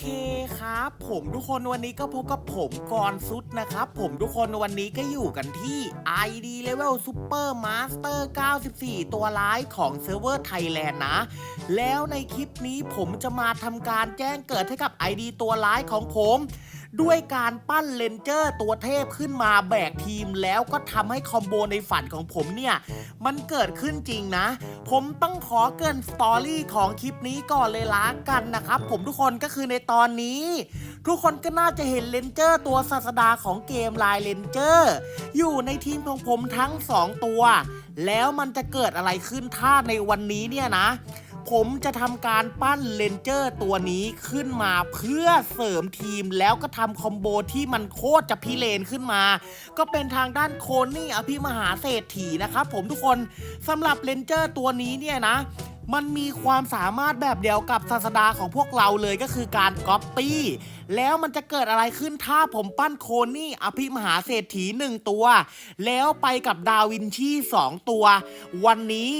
เคครับผมทุกคนวันนี้ก็พบกับผมกรซุดนะครับ ผมทุกคนวันนี้ก็อยู่กันที่ ID Level Super Master 94 ตัวร้ายของเซิร์ฟเวอร์ไทยแลนด์นะ แล้วในคลิปนี้ผมจะมาทำการแจ้งเกิดให้กับ ID ตัวร้ายของผม ด้วยการปั้นเลนเจอร์ตัวเทพขึ้นมาแบกทีมแล้วก็ทำให้คอมโบในฝันของผมเนี่ย มันเกิดขึ้นจริงนะ ผมต้องขอเกินสตอรี่ของคลิปนี้ก่อนเลยละกันนะครับ ผมทุกคนก็คือในตอนนี้ ทุกคนก็น่าจะเห็นเลนเจอร์ตัวศาสดาของเกมลายเลนเจอร์อยู่ในทีมของผมทั้ง 2 ตัว แล้วมันจะเกิดอะไรขึ้นถ้าในวันนี้เนี่ยนะ ผมจะทำการปั้นเลนเจอร์ตัวนี้ขึ้นมาเพื่อเสริมทีมแล้วก็ทำคอมโบที่มันโคตรจะพิเรนขึ้นมา ก็เป็นทางด้านโคนี่อภิมหาเศรษฐีนะครับผมทุกคนสำหรับเลนเจอร์ตัวนี้เนี่ยนะมันมีความสามารถแบบเดียวกับศาสดาของพวกเราเลยก็คือการก๊อปปี้แล้วมันจะเกิดอะไรขึ้นถ้าผมปั้นโคนี่อภิมหาเศรษฐีหนึ่งตัว แล้วไปกับดาวินชีสองตัว วันนี้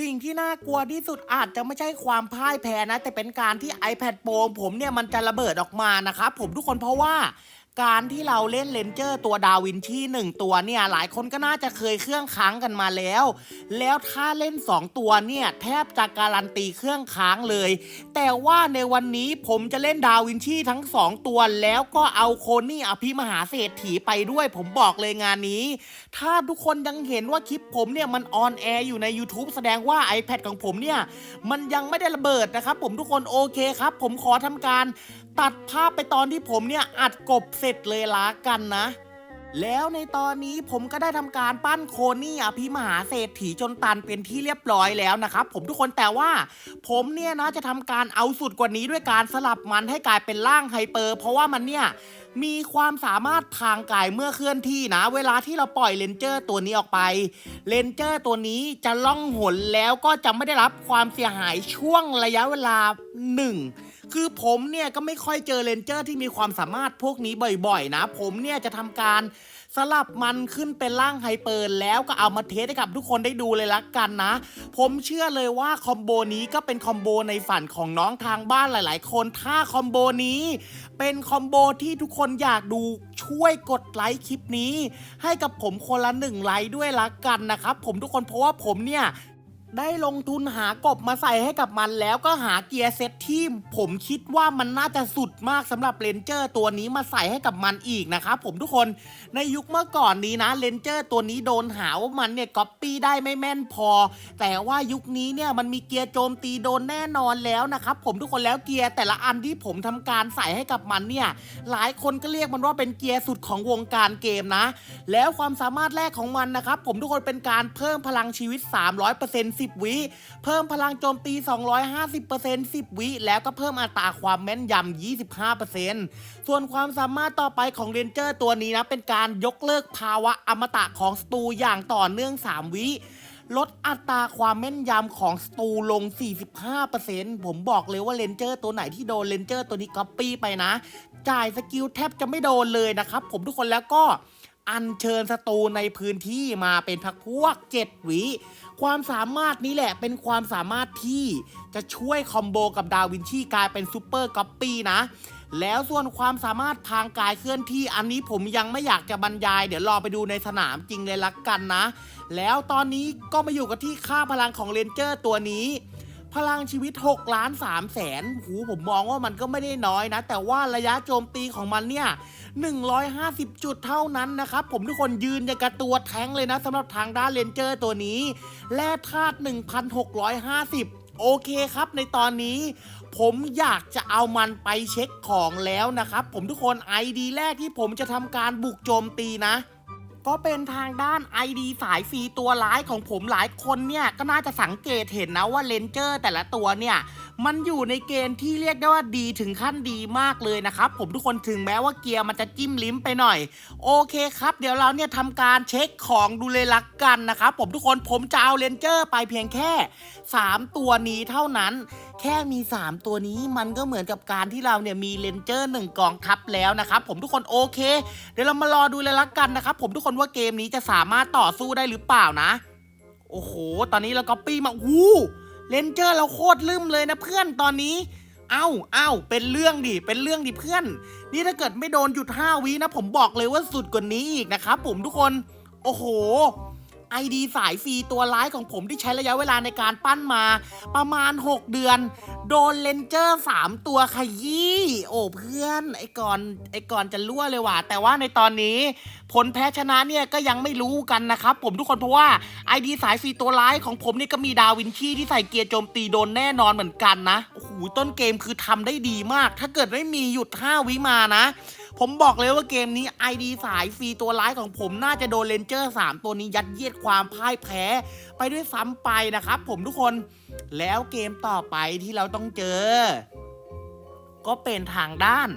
สิ่งที่น่ากลัวที่สุดอาจจะไม่ใช่ความพ่ายแพ้นะ แต่เป็นการที่ iPad Pro ผมเนี่ยมันจะระเบิดออกมานะครับผมทุกคนเพราะว่า การที่เราเล่นเลนเจอร์ตัวดาวินชีหนึ่งตัวเนี่ยหลายคนก็น่าจะเคยเครื่องค้างกันมาแล้ว แล้วถ้าเล่น 2 ตัวเนี่ยแทบจะการันตีเครื่องค้างเลย แต่ว่าในวันนี้ผมจะเล่นดาวินชีทั้ง 2 ตัว แล้วก็เอาโคนี่อภิมหาเศรษฐีไปด้วย ผมบอกเลยงานนี้ ถ้าทุกคนยังเห็นว่าคลิปผมเนี่ยมันออนแอร์อยู่ใน YouTube แสดงว่า iPad ของผมเนี่ยมันยังไม่ได้ระเบิดนะครับผมทุกคนโอเคครับ ผมขอทำการ ตัดภาพไปตอนที่ผมเนี่ยอัดกบเสร็จเลยลากันนะ แล้วในตอนนี้ผมก็ได้ทำการปั้นโคนี่อภิมหาเศรษฐีจนตันเป็นที่เรียบร้อยแล้วนะครับผมทุกคนแต่ว่า ผมเนี่ยนะจะทำการเอาสุดกว่านี้ด้วยการสลับมันให้กลายเป็นร่างไฮเปอร์ เพราะว่ามันเนี่ย มีความสามารถทางกายเมื่อเคลื่อนที่นะ เวลาที่เราปล่อยเลนเจอร์ตัวนี้ออกไป เลนเจอร์ตัวนี้จะล่องหนแล้วก็จะไม่ได้รับความเสียหายช่วงระยะเวลาหนึ่งคือผมเนี่ยก็ไม่ค่อยเจอเลนเจอร์ที่มีความสามารถพวกนี้บ่อยๆ นะ ผมเนี่ยจะทำการ สลับมันขึ้นเป็นร่างไฮเปอร์แล้วก็เอามาเทสให้กับทุกคนได้ดูเลยละกันนะ ผมเชื่อเลยว่าคอมโบนี้ก็เป็นคอมโบในฝันของน้องทางบ้านหลาย ๆ คนถ้าคอมโบนี้ เป็นคอมโบที่ทุกคนอยากดูช่วยกดไลค์คลิปนี้ ให้กับผมคนละหนึ่งไลค์ด้วยละกันนะครับผมทุกคนเพราะว่าผมเนี่ย ได้ลงทุนหากบมาใส่ให้กับมันแล้วก็หาเกียร์เซตที่ผมคิดว่ามันน่าจะสุดมากสำหรับเลนเจอร์ตัวนี้มาใส่ให้กับมันอีกนะครับผมทุกคนในยุคเมื่อก่อนนี้นะเลนเจอร์ตัวนี้โดนหาว่ามันเนี่ยก๊อปปี้ได้ไม่แม่นพอ แต่ว่ายุคนี้เนี่ยมันมีเกียร์โจมตีโดนแน่นอนแล้วนะครับผมทุกคนแล้วเกียร์แต่ละอันที่ผมทำการใส่ให้กับมันเนี่ยหลายคนก็เรียกมันว่าเป็นเกียร์สุดของวงการเกมนะ แล้วความสามารถแรกของมันนะครับผมทุกคนเป็นการเพิ่มพลังชีวิต 300% 10 วิ เพิ่มพลังโจมตี 250% 10 วิ แล้วก็เพิ่มอัตราความแม่นยำ 25%ส่วนความสามารถต่อไปของเรนเจอร์ตัวนี้นะ เป็นการยกเลิกภาวะอมตะของสตูอย่างต่อเนื่อง 3 วิลดอัตราความแม่นยำของสตูลง 45%ผมบอกเลยว่าเลนเจอร์ตัวไหนที่โดนเลนเจอร์ตัวนี้ก๊อปปี้ไปนะ จ่ายสกิลแทบจะไม่โดนเลยนะครับผมทุกคนแล้วก็ อัญเชิญสตูในพื้นที่มาเป็นพักพวก7วิความสามารถนี้แหละเป็นความสามารถที่จะช่วยคอมโบกับดาวินชีกลายเป็นซูเปอร์ก๊อปปี้นะ แล้วส่วนความสามารถทางกายเคลื่อนที่อันนี้ผมยังไม่อยากจะบรรยาย เดี๋ยวรอไปดูในสนามจริงเลยละกันนะ แล้วตอนนี้ก็มาอยู่กับที่ค่าพลังของเรนเจอร์ตัวนี้ พลังชีวิต6ล้าน3แสนหูผมมองว่ามันก็ไม่ได้น้อยนะ แต่ว่าระยะโจมตีของมันเนี่ย 150 จุดเท่านั้นนะครับ ผมทุกคนยืนอย่างกับตัวแท้งเลยนะสำหรับทางด้านเลนเจอร์ตัวนี้ แร่ธาตุ1,650โอเคครับในตอนนี้ ผมอยากจะเอามันไปเช็คของแล้วนะครับ ผมทุกคน ID แรกที่ผมจะทำการบุกโจมตีนะ ก็เป็นทางด้าน ID สายฟรีตัวร้ายของผมหลายคนเนี่ย ก็น่าจะสังเกตเห็นนะว่าเลนเจอร์แต่ละตัวเนี่ย มันอยู่ในเกณฑ์ที่เรียกได้ว่าดีถึงขั้นดีมากเลยนะครับ ผมทุกคนถึงแม้ว่าเกียร์มันจะจิ้มลิ้มไปหน่อย โอเคครับ เดี๋ยวเราเนี่ยทำการเช็คของดูเลยละกันนะครับผมทุกคนผมจะเอาเลนเจอร์ไปเพียงแค่ 3 ตัวนี้เท่านั้น แค่มี 3 ตัวนี้มันก็เหมือนกับการที่เราเนี่ยมีเลนเจอร์หนึ่งกองทัพแล้วนะครับผมทุกคนโอเค เดี๋ยวเรามารอดูเลยละกันนะครับผมทุกคนว่าเกมนี้จะสามารถต่อสู้ได้หรือเปล่านะ โอ้โห ตอนนี้เราก็ปี้มาวู้ เลนเจอร์เราโคตรลืมเลยนะเพื่อนตอนนี้ เอ้าเอ้าเป็นเรื่องดิ เป็นเรื่องดิเพื่อน นี่ถ้าเกิดไม่โดนหยุด5วินะ ผมบอกเลยว่าสุดกว่านี้อีกนะครับผมทุกคน โอ้โห ไอดีสายฟรีตัวร้ายของผมที่ใช้ระยะเวลาในการปั้นมา ประมาณ 6 เดือน โดนเลนเจอร์ 3 ตัวขยี้ โอ้เพื่อน ไอ้ก่อนไอ้ก่อนจะรั่วเลยว่ะ แต่ว่าในตอนนี้ ผลแพ้ชนะเนี่ยก็ยังไม่รู้กันนะครับผมทุกคนเพราะว่าไอดีสายฟรีตัวร้ายของผมนี่ก็มีดาวินชีที่ใส่เกียร์โจมตีโดนแน่นอนเหมือนกันนะโอ้โหต้นเกมคือทำได้ดีมาก ถ้าเกิดไม่มีหยุด5วิมานะ ผมบอกเลยว่าเกมนี้ ID สายฟรีตัวร้ายของผมน่าจะโดนเลนเจอร์ 3 ตัวนี้ยัดเยียดความพ่ายแพ้ ไปด้วยซ้ำไปนะครับผมทุกคนแล้วเกมต่อไปที่เราต้องเจอ ก็เป็นทางด้าน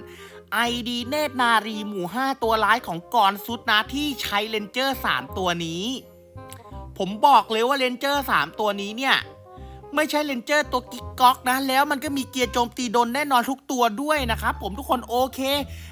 ID เนตรนารีหมู่ 5 ตัวร้ายของกอรซุดนะที่ใช้เลนเจอร์ 3 ตัวนี้ ผมบอกเลยว่าเลนเจอร์ 3 ตัวนี้เนี่ย ไม่ใช่เลนเจอร์ตัวกิ๊กก๊อกนะ แล้วมันก็มีเกียร์โจมตีโดนแน่นอนทุกตัวด้วยนะครับผมทุกคนโอเค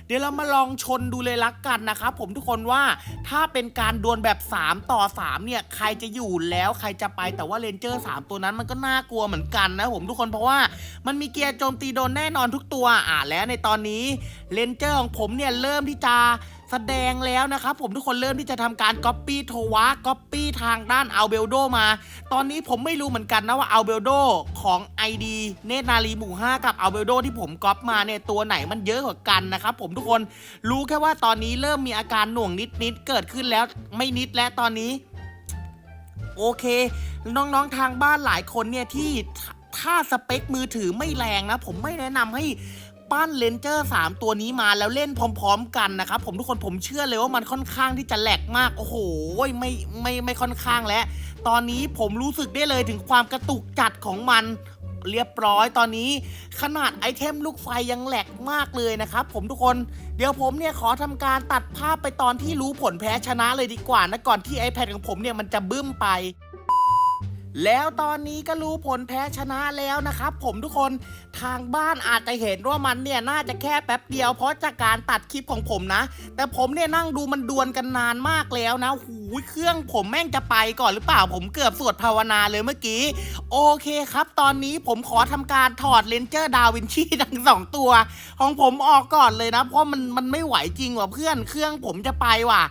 เดี๋ยวเรามาลองชนดูเลยละกันนะครับผมทุกคนว่าถ้าเป็นการดวลแบบ 3 ต่อ 3 เนี่ย ใครจะอยู่แล้วใครจะไปแต่ว่าเลนเจอร์ 3 ตัวนั้นมันก็น่ากลัวเหมือนกันนะผมทุกคนเพราะว่ามันมีเกียร์โจมตีโดนแน่นอนทุกตัวอ่าแล้วในตอนนี้เลนเจอร์ของผมเนี่ยเริ่มที่จะ แสดงแล้วนะครับผมทุกคนเริ่มที่จะทำการก๊อปปี้โทวะก๊อปปี้ทางด้านอัลเบลโดมา ตอนนี้ผมไม่รู้เหมือนกันนะว่าอัลเบลโดของ ID เนตนารีหมู่ 5 กับอัลเบลโดที่ผมก๊อปมาเนี่ยตัวไหนมันเยอะกว่ากันนะครับผมทุกคนรู้แค่ว่าตอนนี้เริ่มมีอาการหน่วงนิดๆเกิดขึ้นแล้วไม่นิดและตอนนี้ โอเค น้องๆทางบ้านหลายคนเนี่ยที่ถ้าถ้าสเปคมือถือไม่แรงนะ ผมไม่แนะนำให้ ปั้นเลนเจอร์ 3 ตัวนี้มาแล้วเล่นพร้อม ๆ กันนะครับผมทุกคนผมเชื่อเลยว่ามันค่อนข้างที่จะแหลกมากโอ้โหไม่ไม่ไม่ค่อนข้างแล้ว ตอนนี้ผมรู้สึกได้เลยถึงความกระตุกจัดของมันเรียบร้อยตอนนี้ขนาดไอเทมลูกไฟยังแหลกมากเลยนะครับผมทุกคนเดี๋ยวผมเนี่ยขอทำการตัดภาพไปตอนที่รู้ผลแพ้ชนะเลยดีกว่านะก่อนที่ iPad ของผมเนี่ยมันจะบึ้มไป แล้วตอนนี้ก็รู้ผลแพ้ชนะแล้วนะครับ ผมทุกคนทางบ้านอาจจะเห็นว่ามันเนี่ยน่าจะแค่แป๊บเดียวเพราะจากการตัดคลิปของผมนะ แต่ผมเนี่ยนั่งดูมันดวลกันนานมากแล้วนะหูยเครื่องผมแม่งจะไปก่อนหรือเปล่า ผมเกือบสวดภาวนาเลยเมื่อกี้ โอเคครับ ตอนนี้ผมขอทำการถอดเลนเจอร์ดาวินชีทั้งสองตัว ของผมออกก่อนเลยนะ เพราะมันมันไม่ไหวจริงว่ะเพื่อนเครื่องผมจะไปว่ะ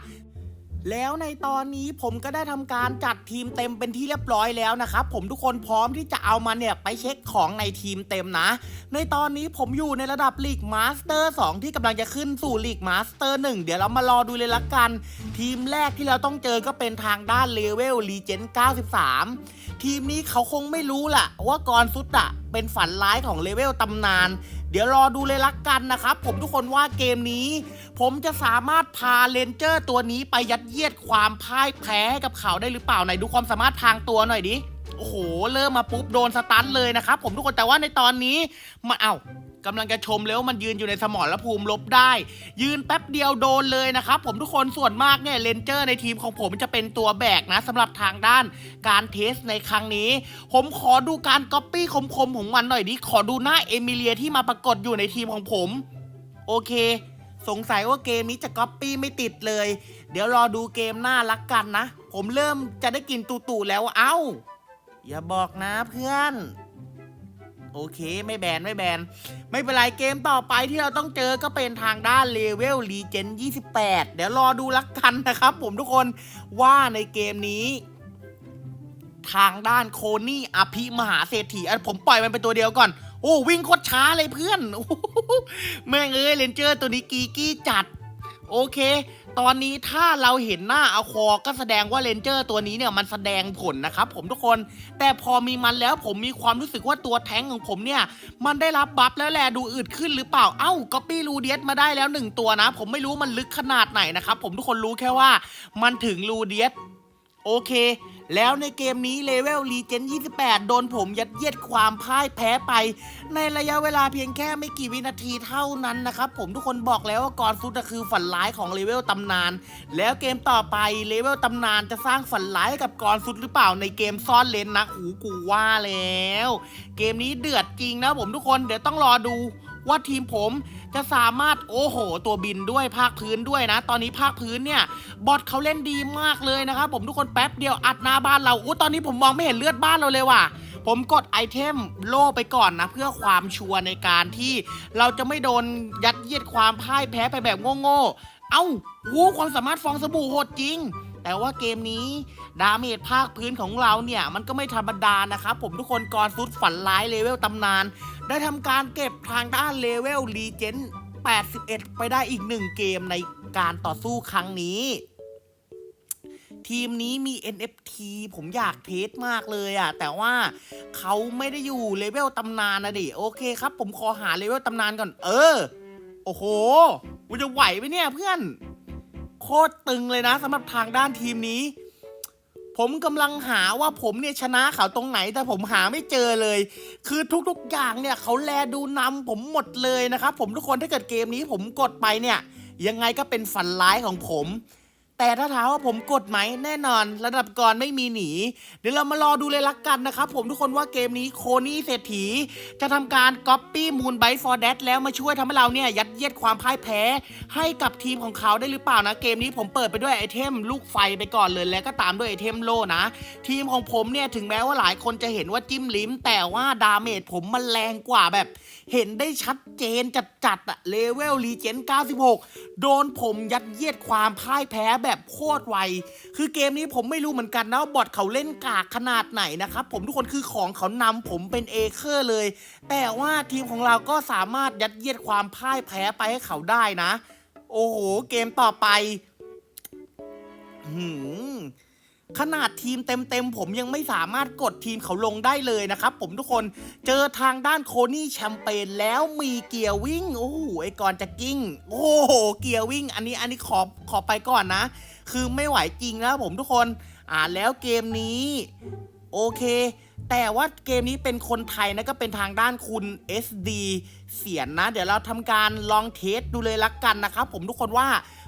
แล้วในตอนนี้ผมก็ได้ทำการจัดทีมเต็มเป็นที่เรียบร้อยแล้วนะครับ ผมทุกคนพร้อมที่จะเอามาเนี่ยไปเช็คของในทีมเต็มนะ ในตอนนี้ผมอยู่ในระดับลีกมาสเตอร์2ที่กำลังจะขึ้นสู่ลีกมาสเตอร์1เดี๋ยวเรามารอดูเลยละกัน ทีมแรกที่เราต้องเจอก็เป็นทางด้านเลเวลรีเจน93 ทีมนี้เขาคงไม่รู้ล่ะว่ากรซุดอะเป็นฝันร้ายของเลเวลตำนาน ดี๋ยวรอดูเลยละกันนะครับ ผมทุกคนว่าเกมนี้ ผมจะสามารถพาเลนเจอร์ตัวนี้ไปยัดเยียดความพ่ายแพ้ให้กับเขาได้หรือเปล่าไหนดูความสามารถทางตัวหน่อยดิโอ้โห เริ่มมาปุ๊บโดนสตันเลยนะครับผมทุกคนแต่ว่าในตอนนี้มาเอ้า กำลังจะชมแล้วมันยืนอยู่ในสมรภูมิลบได้ ยืนแป๊บเดียวโดนเลยนะครับผมทุกคนส่วนมากเนี่ยเลนเจอร์ในทีมของผมจะเป็นตัวแบกนะสำหรับทางด้านการเทสในครั้งนี้ ผมขอดูการก๊อปปี้คมๆของมันหน่อยดิขอดูหน้าเอมิเลียที่มาปรากฏอยู่ในทีมของผม โอเค สงสัยว่าเกมนี้จะก๊อปปี้ไม่ติดเลย เดี๋ยวรอดูเกมหน้าลักกันนะ ผมเริ่มจะได้กินตูตูแล้วเอ้า อย่าบอกนะเพื่อน โอเค ไม่แบนไม่แบน ไม่เป็นไรเกมต่อไปที่เราต้องเจอก็เป็นทางด้านเลเวลรีเจน28 เดี๋ยวรอดูลักกันนะครับผมทุกคนว่าในเกมนี้ ทางด้านโคนี่อภิมหาเศรษฐีอะผมปล่อยมันเป็นตัวเดียวก่อน โอ้วิ่งโคตรช้าเลยเพื่อนแม่งเอ้ยเลนเจอร์ตัวนี้กีกี้จัด โอเค ตอนนี้ถ้าเราเห็นหน้าอาคอก็แสดงว่าเลนเจอร์ตัวนี้เนี่ยมันแสดงผลนะครับผมทุกคน แต่พอมีมันแล้วผมมีความรู้สึกว่าตัวแท้งของผมเนี่ย มันได้รับบัฟแล้วแหละดูอืดขึ้นหรือเปล่า เอ้าก็ปี้รูเดียสมาได้แล้วหนึ่งตัวนะ ผมไม่รู้มันลึกขนาดไหนนะครับผมทุกคนรู้แค่ว่า มันถึงรูเดียส โอเค แล้วในเกมนี้เลเวลรีเจน28 โดนผมยัดเยียดความพ่ายแพ้ไป ในระยะเวลาเพียงแค่ไม่กี่วินาทีเท่านั้นนะครับ ผมทุกคนบอกแล้วว่ากรฟุตคือฝันร้ายของเลเวลตำนาน แล้วเกมต่อไปเลเวลตำนานจะสร้างฝันร้ายกับกรฟุตหรือเปล่าในเกมซ่อนเลนนะหูกูว่าแล้ว เกมนี้เดือดจริงนะผมทุกคนเดี๋ยวต้องรอดูว่าทีมผม จะสามารถโอ้โห ตัวบินด้วยภาคพื้นด้วยนะ ตอนนี้ภาคพื้นเนี่ยบอทเขาเล่นดีมากเลยนะครับผมทุกคนแป๊บเดียวอัดหน้าบ้านเราอู้ตอนนี้ผมมองไม่เห็นเลือดบ้านเราเลยว่ะผมกดไอเทมโล่ไปก่อนนะ เพื่อความชัวร์ในการที่เราจะไม่โดนยัดเยียดความพ่ายแพ้ไปแบบโง่ๆ เอ้าหูความสามารถฟองสบู่โหดจริง แต่ว่าเกมนี้ดาเมจภาคพื้นของเราเนี่ย มันก็ไม่ธรรมดานะครับผมทุกคนก่อนสุดฝันร้ายเลเวลตำนาน ได้ทำการเก็บทางด้านเลเวลรีเจน81 ไปได้อีกหนึ่งเกมในการต่อสู้ครั้งนี้ ทีมนี้มี NFT ผมอยากเทสมากเลยอะแต่ว่าเขาไม่ได้อยู่เลเวลตำนานนะดิ โอเคครับ ผมขอหาเลเวลตำนานก่อน เออ โอ้โหมันจะไหวไหมเนี่ยเพื่อน โคตรตึงเลยนะสำหรับทางด้านทีมนี้ ผมกำลังหาว่าผมเนี่ยชนะเขาตรงไหน แต่ผมหาไม่เจอเลย คือทุกๆอย่างเนี่ยเขาแลดูนำผมหมดเลยนะครับผมทุกคนถ้าเกิดเกมนี้ผมกดไปเนี่ย ยังไงก็เป็นฝันร้ายของผม แต่ถ้าถามว่าผมกดไหมแน่นอน ระดับก่อนไม่มีหนี เดี๋ยวเรามารอดูเลยละกันนะครับผมทุกคนว่าเกมนี้โคนี่เศรษฐี จะทำการ Copy Moon Byte for Dead แล้วมาช่วยทำให้เราเนี่ย ยัดเยียดความพ่ายแพ้ ให้กับทีมของเขาได้หรือเปล่านะ เกมนี้ผมเปิดไปด้วยไอเทมลูกไฟไปก่อนเลยแล้วก็ตามด้วยไอเทมโล่นะ ทีมของผมเนี่ยถึงแม้ว่าหลายคนจะเห็นว่าจิ้มลิ้ม แต่ว่าดาเมจผมมันแรงกว่าแบบ เห็นได้ชัดเจนจัดๆอะเลเวลรีเจน96 โดนผมยัดเยียดความพ่ายแพ้แบบโคตรไว คือเกมนี้ผมไม่รู้เหมือนกันนะว่าบอทเขาเล่นกากขนาดไหนนะครับผมทุกคนคือของเขานำผมเป็นเอเคอร์เลย แต่ว่าทีมของเราก็สามารถยัดเยียดความพ่ายแพ้ไปให้เขาได้นะ โอ้โห เกมต่อไปหืม ขนาดทีมเต็มๆ ผมยังไม่สามารถกดทีมเขาลงได้เลยนะครับ ผมทุกคนเจอทางด้านโคนี่แชมเปญแล้วมีเกียร์วิ่ง โอ้โหไอ้กอนจะกิ้ง โอ้โห เกียร์วิ่ง อันนี้อันนี้ขอขอไปก่อนนะ คือไม่ไหวจริงนะผมทุกคน อ่าแล้วเกมนี้ โอเค แต่ว่าเกมนี้เป็นคนไทยนะก็เป็นทางด้านคุณ SD เสียนนะ เดี๋ยวเราทำการลองเทสดูเลยละกันนะครับผมทุกคนว่า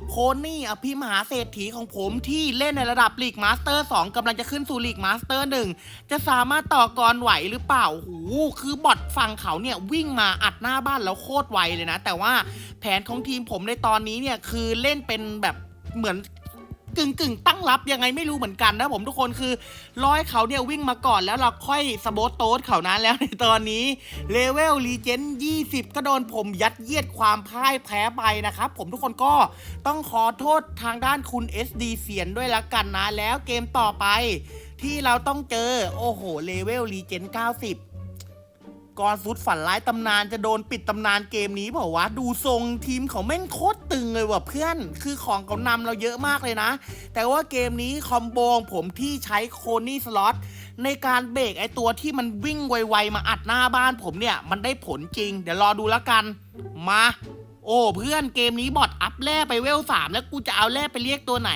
โคนี่อภิมหาเศรษฐีของผมที่เล่นในระดับลีกมาสเตอร์2กำลังจะขึ้นสู่ลีกมาสเตอร์1จะสามารถต่อกรไหวหรือเปล่าโอ้โหคือบอทฝั่งเขาเนี่ยวิ่งมาอัดหน้าบ้านแล้วโคตรไวเลยนะ แต่ว่าแผนของทีมผมในตอนนี้เนี่ยคือเล่นเป็นแบบเหมือน กึ่งกึ่งตั้งรับยังไงไม่รู้เหมือนกันนะผมทุกคนคือร้อยเขาเนี่ยวิ่งมาก่อนแล้วเราค่อยสโบตโต๊ดเขานั้นแล้วในตอนนี้เลเวลรีเจน20 ก็โดนผมยัดเยียดความพ่ายแพ้ไปนะครับผมทุกคนก็ต้องขอโทษทางด้านคุณ SD เสียนด้วยละกันนะแล้วเกมต่อไปที่เราต้องเจอ โอ้โหเลเวลรีเจน90 ก่อนสุดฝันร้ายตำนานจะโดนปิดตำนานเกมนี้เปล่าวะ ดูทรงทีมเขาแม่งโคตรตึงเลยว่ะเพื่อน คือของเขานำเราเยอะมากเลยนะ แต่ว่าเกมนี้คอมโบของผมที่ใช้โคนี่สล็อตในการเบรกไอตัวที่มันวิ่งไวๆมาอัดหน้าบ้านผมเนี่ย มันได้ผลจริง เดี๋ยวรอดูแล้วกัน มา โอ้เพื่อนเกมนี้บอทอัพแร่ไปเวลสามแล้วกูจะเอาแร่ไปเรียกตัวไหน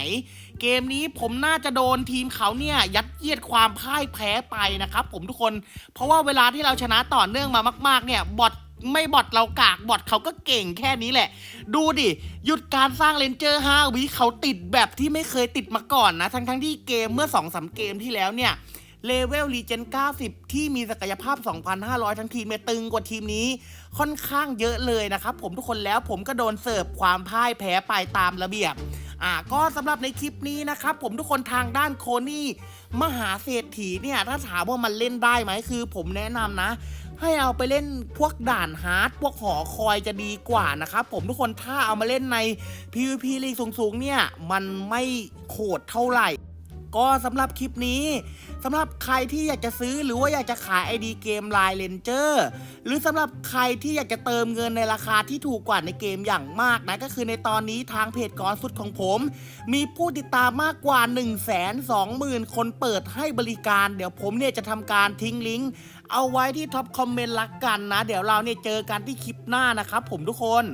เกมนี้ผมน่าจะโดนทีมเขาเนี่ยยัดเยียดความพ่ายแพ้ไปนะครับผมทุกคน เพราะว่าเวลาที่เราชนะต่อเนื่องมามาก ๆ เนี่ยบอทไม่บอทเรากากบอทเขาก็เก่งแค่นี้แหละ ดูดิ หยุดการสร้างเลนเจอร์5วิเขาติดแบบที่ไม่เคยติดมาก่อนนะ ทั้งๆที่เกมเมื่อ2อสเกมที่แล้วเนี่ยเลเวลรีเจน90 ที่มีศักยภาพ 2,500 ทั้งทีมเนี่ยตึงกว่าทีมนี้ ค่อนข้างเยอะเลยนะครับผมทุกคนแล้วผมก็โดนเสิร์ฟความพ่ายแพ้ไปตามระเบียบ อ่าก็สำหรับในคลิปนี้นะครับผมทุกคนทางด้านโคนี่มหาเศรษฐีเนี่ยถ้าถามว่ามันเล่นได้ไหมคือผมแนะนำนะ ให้เอาไปเล่นพวกด่านฮาร์ดพวกหอคอยจะดีกว่านะครับผมทุกคนถ้าเอามาเล่นใน PVP ลีกสูงๆเนี่ยมันไม่โหดเท่าไหร่ ก็สำหรับคลิปนี้สำหรับใครที่อยากจะซื้อหรือว่าอยากจะขาย ID เกม Line Ranger หรือสำหรับใครที่อยากจะเติมเงินในราคาที่ถูกกว่าในเกมอย่างมากนะก็คือในตอนนี้ทางเพจกอนสุดของผม มีผู้ติดตามมากกว่า 1 2 0 0 0 0 คนเปิดให้บริการ เดี๋ยวผมเนี่ยจะทำการทิ้งลิงก์เอาไว้ที่ท็อปคอมเมนต์ละกันนะ เดี๋ยวเราเนี่ยเจอกันที่คลิปหน้านะครับผมทุกคน